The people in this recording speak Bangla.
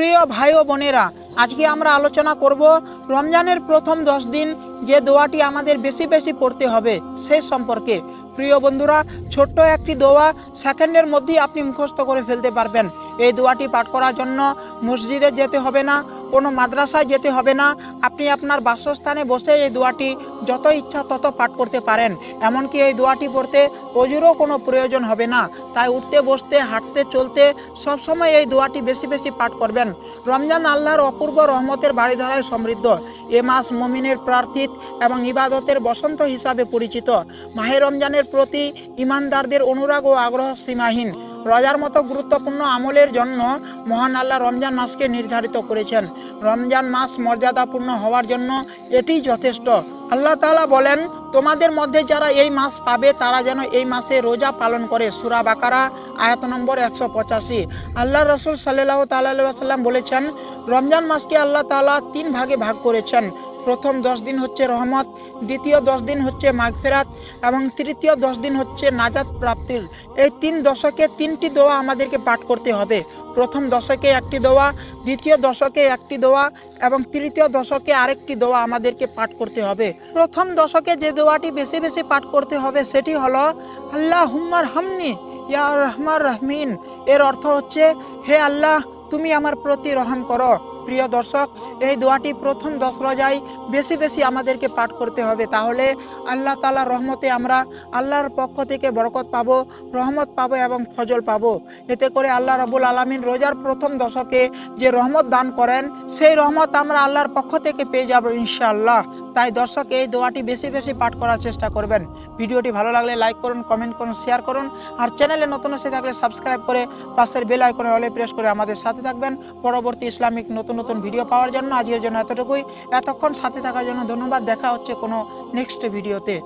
প্রিয় ভাই ও বোনেরা, আজকে আমরা আলোচনা করব রমজানের প্রথম দশ দিন যে দোয়াটি আমাদের বেশি বেশি পড়তে হবে সে সম্পর্কে। প্রিয় বন্ধুরা, ছোট্ট একটি দোয়া সেকেন্ডের মধ্যেই আপনি মুখস্থ করে ফেলতে পারবেন। এই দোয়াটি পাঠ করার জন্য মসজিদে যেতে হবে না কোনো মাদ্রাসায় যেতে হবে না। আপনি আপনার বাসস্থানে বসে এই দোয়াটি যত ইচ্ছা তত পাঠ করতে পারেন। এমনকি এই দোয়াটি পড়তে অজুরও কোনো প্রয়োজন হবে না। তাই উঠতে, বসতে, হাঁটতে, চলতে সবসময় এই দোয়াটি বেশি বেশি পাঠ করবেন। রমজান আল্লাহর অপূর্ব রহমতের বাড়িধারায় সমৃদ্ধ। এ মাস মমিনের প্রার্থিত এবং ইবাদতের বসন্ত হিসাবে পরিচিত। মাহে রমজানের প্রতি ইমানদারদের অনুরাগ ও আগ্রহ সীমাহীন। রোজার মতো গুরুত্বপূর্ণ আমলের জন্য মহান আল্লাহ রমজান মাসকে নির্ধারিত করেছেন। রমজান মাস মর্যাদাপূর্ণ হওয়ার জন্য এটি যথেষ্ট। আল্লাহ তালা বলেন তোমাদের মধ্যে যারা এই মাস পাবে, তারা যেন এই মাসে রোজা পালন করে। সুরা বাকারা, আয়াত নম্বর একশো পঁচাশি। আল্লাহ রসুল সাল্লাহ তাল্লাম বলেছেন, রমজান মাসকে আল্লাহ তাআলা তিন ভাগে ভাগ করেছেন। প্রথম দশ দিন হচ্ছে রহমত, দ্বিতীয় দশ দিন হচ্ছে মাগফেরাত, এবং তৃতীয় দশ দিন হচ্ছে নাজাত প্রাপ্তির। এই তিন দশকে তিনটি দোয়া আমাদেরকে পাঠ করতে হবে। প্রথম দশকে একটি দোয়া, দ্বিতীয় দশকে একটি দোয়া, এবং তৃতীয় দশকে আরেকটি দোয়া আমাদেরকে পাঠ করতে হবে। প্রথম দশকে যে দোয়াটি বেশি বেশি পাঠ করতে হবে, সেটি হলো আল্লাহ হুম্মার হামনি, ইয়া রহমার রহমিন। এর অর্থ হচ্ছে, হে আল্লাহ, তুমি আমার প্রতি রহম করো। প্রিয় দর্শক, এই দোয়াটি প্রথম দশ রোজায় বেশি বেশি আমাদেরকে পাঠ করতে হবে। তাহলে আল্লাহ তালার রহমতে আমরা আল্লাহর পক্ষ থেকে বরকত পাবো, রহমত পাবো এবং ফজল পাবো। এতে করে আল্লাহ রবুল আলমিন রোজার প্রথম দশকে যে রহমত দান করেন, সেই রহমত আমরা আল্লাহর পক্ষ থেকে পেয়ে যাব ইনশাআল্লাহ। তাই দর্শক, এই দোয়াটি বেশি বেশি পাঠ করার চেষ্টা করবেন। ভিডিওটি ভালো লাগলে লাইক করুন, কমেন্ট করুন, শেয়ার করুন। আর চ্যানেলে নতুন এসে থাকলে সাবস্ক্রাইব করে পাশের বেল আইকনে অলে প্রেস করে আমাদের সাথে থাকবেন। পরবর্তী ইসলামিক নতুন নতুন ভিডিও পাওয়ার জন্য আজকের জন্য এতটুকুই। এতক্ষণ সাথে থাকার জন্য ধন্যবাদ। দেখা হচ্ছে কোনো নেক্সট ভিডিওতে।